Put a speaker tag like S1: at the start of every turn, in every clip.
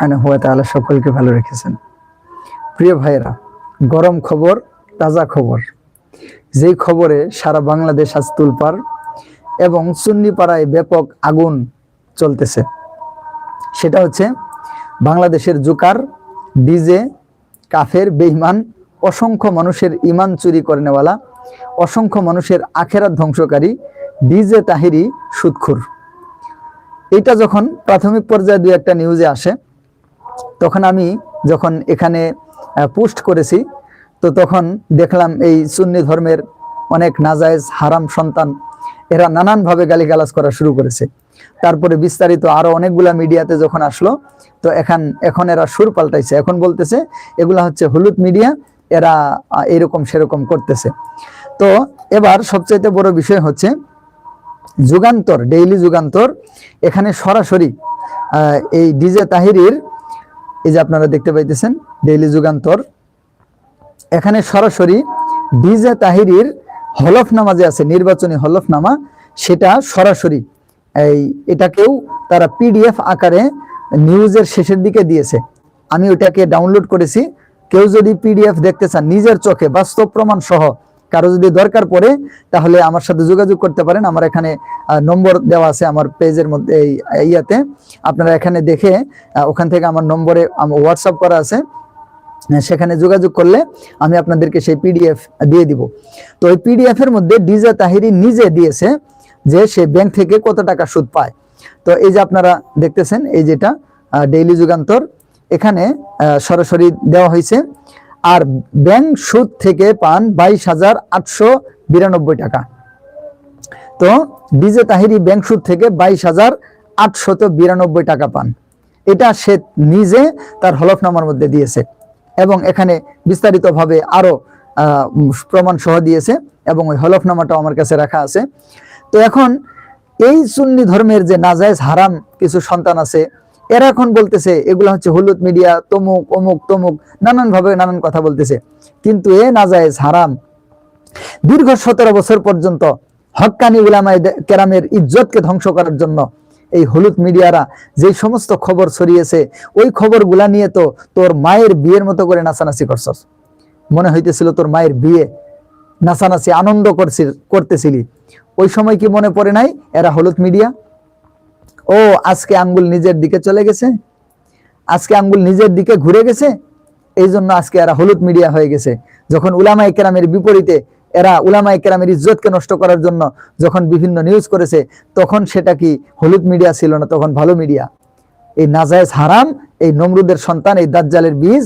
S1: হুয়া তাআলা সকলকে ভালো রেখেছেন। প্রিয় ভাইয়েরা, গরম খবর, তাজা খবর। যেই খবরে সারা বাংলাদেশ আজ তুলপার এবং সুন্নি পাড়ায় ব্যাপক আগুন চলতেছে। সেটা হচ্ছে বাংলাদেশের জুকার, ডিজে, কাফের বেইমান অসংখ্য মানুষের ইমান চুরি করে নেওয়ালা অসংখ্য মানুষের আখেরাত ধ্বংসকারী ডিজে তাহিরি সুৎখুর। এটা যখন প্রাথমিক পর্যায়ে দু একটা নিউজে আসে তখন আমি যখন এখানে পোস্ট করেছি, তো তখন দেখলাম এই সুন্নি ধর্মের অনেক নাজায়েজ হারাম সন্তান, এরা নানানভাবে গালিগালাজ করা শুরু করেছে। তারপরে বিস্তারিত আরও অনেকগুলা মিডিয়াতে যখন আসলো, তো এখন এখন এরা সুর পাল্টাইছে। এখন বলতেছে, এগুলা হচ্ছে হলুদ মিডিয়া, এরা এরকম সেরকম করতেছে। তো এবার সবচাইতে বড় বিষয় হচ্ছে, যুগান্তর ডেইলি যুগান্তর, এখানে সরাসরি এই ডিজে তাহিরির এই যে আপনারা দেখতে পাইতেছেন ডেইলি যুগান্তর। এখানে সরাসরি ডিজে তাহিরির হলফনামা যে আছে, নির্বাচনী হলফনামা সেটা সরাসরি। এই, এটাকেও তারা পিডিএফ আকারে নিউজের শেষের দিকে দিয়েছে। আমি ওটাকে ডাউনলোড করেছি। কেউ যদি পিডিএফ দেখতে চান, নিজের চোখে বাস্তব প্রমাণ সহ কারও যদি দরকার পড়ে, তাহলে আমার সাথে যোগাযোগ করতে পারেন। আমার এখানে নম্বর দেওয়া আছে আমার পেজের মধ্যে এই ইয়াতে। আপনারা এখানে দেখে ওখান থেকে আমার নম্বরে হোয়াটসঅ্যাপ করা আছে। সেখানে যোগাযোগ করলে আমি আপনাদেরকে সেই পিডিএফ দিয়ে দিব। তো ওই পিডিএফ এর মধ্যে ডিজা তাহিরি নিজে দিয়েছে যে সে ব্যাংক থেকে কত টাকা সুদ পায়। তো এই যে আপনারা দেখতেছেন, এই যেটা ডেইলি যুগান্তর, এখানে সরাসরি দেওয়া হয়েছে। আর ব্যাংক সুদ থেকে পান বাইশ হাজার আটশো বিরানব্বই টাকা। তো ডিজে তাহিরি ব্যাংক সুদ থেকে বাইশ হাজার আটশত বিরানব্বই টাকা পান। এটা সে নিজে তার হলফনামার মধ্যে দিয়েছে এবং এখানে বিস্তারিতভাবে আরও আহ, প্রমাণ সহ দিয়েছে এবং ওই হলফনামাটাও আমার কাছে রাখা আছে। তো এখন এই সুন্নি ধর্মের যে নাজায়েজ হারাম কিছু সন্তান আছে এরা এখন বলতেছে, এগুলো হচ্ছে হলুদ মিডিয়া তমুক, অমুক, তমুক নানান ভাবে নানান কথা বলতেছে। কিন্তু এ নাজায়েজ হারাম। দীর্ঘ সতেরো বছর পর্যন্ত হক্কানি উলামায় কেরামের ইজ্জতকে ধ্বংস করার জন্য এই হলুদ মিডিয়ারা যে সমস্ত খবর ছড়িয়েছে, ওই খবরগুলা নিয়ে তো তোর মায়ের বিয়ের মতো করে নাচানাচি করছস। মনে হইতেছিল তোর মায়ের বিয়ে নাচানাচি আনন্দ করছিল করতেছিলি। ওই সময় কি মনে পড়ে নাই? এরা হলুদ মিডিয়া ও, আজকে আঙ্গুল নিজের দিকে চলে গেছে। আজকে আঙ্গুল নিজের দিকে ঘুরে গেছে। এই জন্য আজকে এরা হলুদ মিডিয়া হয়ে গেছে। যখন উলামা কেরামের বিপরীতে এরা উলামা কেরামের ইজ্জতকে নষ্ট করার জন্য যখন বিভিন্ন নিউজ করেছে, তখন সেটা কি হলুদ মিডিয়া ছিল না, তখন ভালো মিডিয়া? এই নাজায়েজ হারাম, এই নমরুদের সন্তান, এই দাজ্জালের বীজ,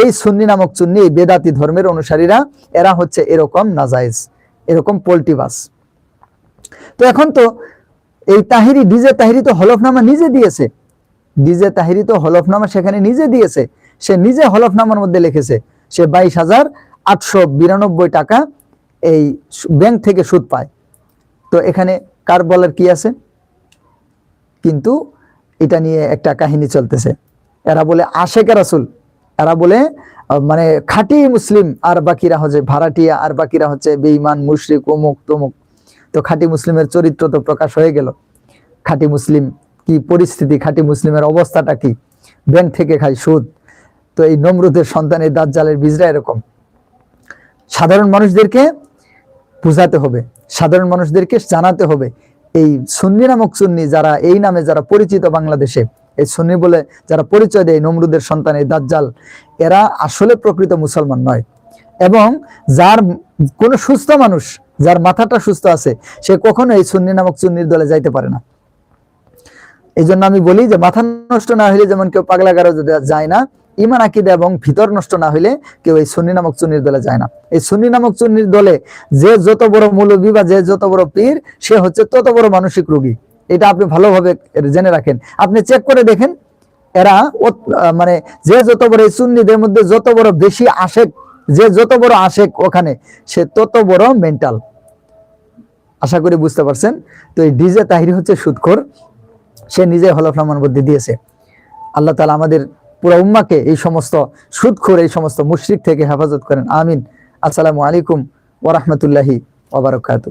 S1: এই সুন্নি নামক চুন্নি এই বেদাতি ধর্মের অনুসারীরা, এরা হচ্ছে এরকম নাজায়েজ, এরকম পোল্টিবাস তো এখন তো এই তাহিরি, ডিজে তাহিরি তো হলফনামা নিজে দিয়েছে। ডিজে তাহিরি তো হলফনামা সেখানে নিজে দিয়েছে। সে নিজে হলফনামার মধ্যে লিখেছে, সে বাইশ হাজার আটশো বিরানব্বই টাকা এই ব্যাংক থেকে সুদ পায়। তো এখানে কার বলার কি আছে? কিন্তু এটা নিয়ে একটা কাহিনী চলতেছে। এরা বলে আশেকে রাসুল, এরা বলে মানে খাঁটি মুসলিম, আর বাকিরা হচ্ছে ভাড়াটিয়া, আর বাকিরা হচ্ছে বেঈমান, মুশরিক অমুক তমুক তো খাঁটি মুসলিমের চরিত্র তো প্রকাশ হয়ে গেল। খাঁটি মুসলিম কি পরিস্থিতি? খাঁটি মুসলিমের অবস্থাটা কি? ব্যাংক থেকে খায় সুদ। তো এই নমরুদের সন্তানের দাঁত জালের বীজরা এরকম। সাধারণ মানুষদেরকে বুঝাতে হবে। সাধারণ মানুষদেরকে জানাতে হবে। এই সুন্নি নামক সুন্নি যারা এই নামে যারা পরিচিত বাংলাদেশে, এই সুন্নি বলে যারা পরিচয় দেয় নমরুদের সন্তান, এই দাজ্জাল, এরা আসলে প্রকৃত মুসলমান নয়। এবং যার কোনো সুস্থ মানুষ যার মাথাটা সুস্থ আছে, সে কখনো এই সুন্নি নামক সুন্নির দলে যাইতে পারে না। এই জন্য আমি বলি যে, মাথা নষ্ট না হইলে যেমন কেউ পাগলা গারো যায় না ইমান আকিদা এবং ভিতর নষ্ট না হইলে কেউ এই সুন্নি নামক চুন্নির দলে যায় না। এই সুন্নি নামক চুন্নির দলে যে যত বড় মৌলবী বা যে যত বড় পীর, সে হচ্ছে তত বড় মানসিক রোগী। এটা আপনি ভালোভাবে জেনে রাখেন। আপনি চেক করে দেখেন, এরা মানে যে যত বড় এই সুন্নিদের মধ্যে যত বড় বেশি আশেক যে যত বড় আসে ওখানে, সে তত বড় মেন্টাল আশা করি বুঝতে পারছেন? তো এই ডিজে তাহির হচ্ছে সুদখোর সে নিজে হলফনামার মধ্যে দিয়েছে। আল্লাহ তালা আমাদের পুরো উম্মাকে এই সমস্ত সুদখোর এই সমস্ত মুশরিক থেকে হেফাজত করেন। আমিন। আসসালামু আলাইকুম ওরহমতুল্লাহি ওবরাকাতু